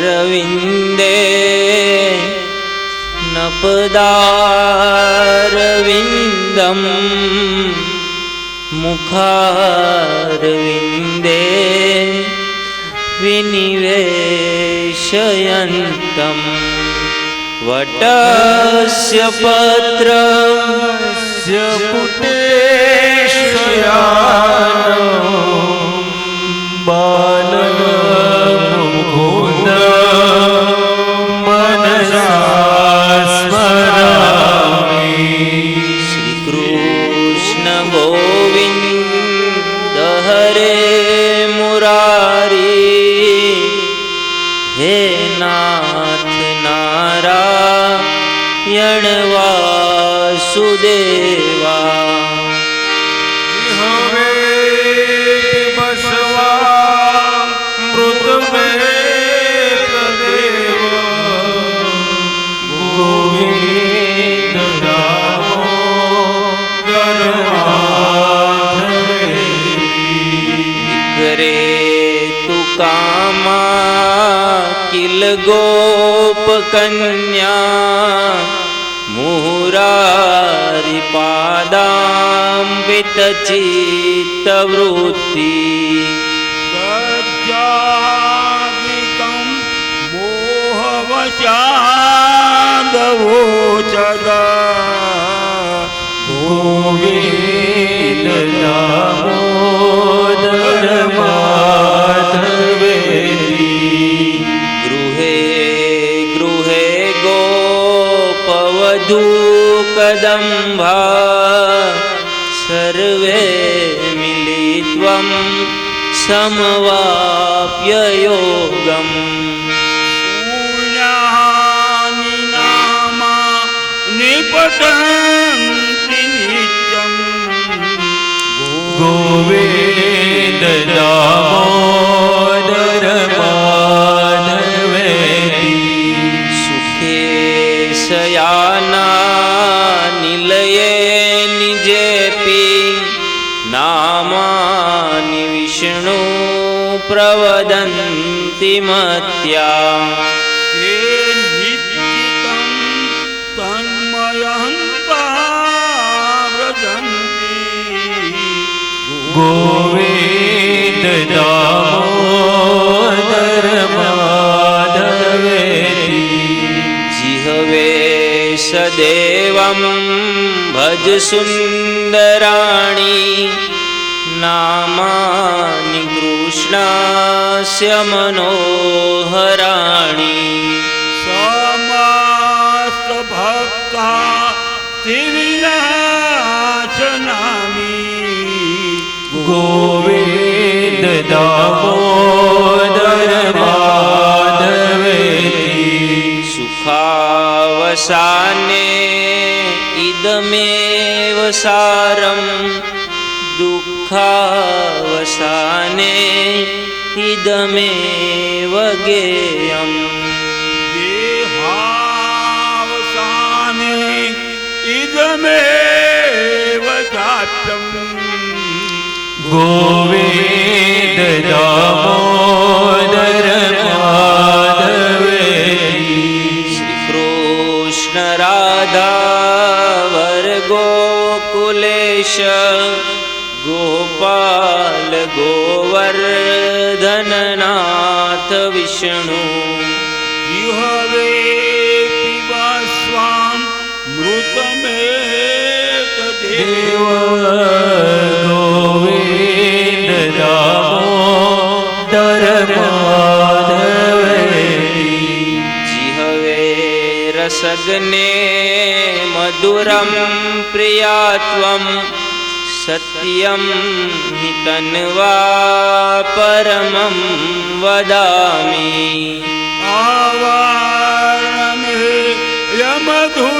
रविन्दे नपदारविन्दम् मुखारविन्दे विनिवेशयन्तं वटस्य पत्रस्य पुटेश्वरा हे नाथ नारायण वासुदेवा હવે બસવા મૃત દેવ ગોવિંદ રામો કરે किल गोपकन्या मुहुरारिपादां वितचित्तवृत्ति मोहवशा शम्भा सर्वे मिलित्वं समवाप्य योगम् पूर्णानि नित्यम्। પ્રવદંતિ મત્યા તે નિશ્ચિતં તન્મયહંતા વ્રજંતિ ગોવિંદ દામોદર નામાની કૃષ્ણસ્ય મનોહરાણી સમાસ ભક્તા ત્રિવિનાશનામી ગોવિંદ દામોદર માધવેરી સુખાવસાને ઇદમેવ સારમ દુઃખાવસાને ઇદમેવ ગેયમ દેહાવસાને ઇદમે જાતમ ગોવિંદ દામોદર શ્રી કૃષ્ણ રાધા વર ગોકુલેશ ગોપાલ ગોવર્ધનનાથ વિષ્ણુ. વિહવે પીવા સ્વામ મૃતમેક દેવ દેવ ગોવિંદ દામોદર માધવેરી જીહવે રસગ્ને सत्यं हि तन्वा परमं वदामि। आवामि रमधु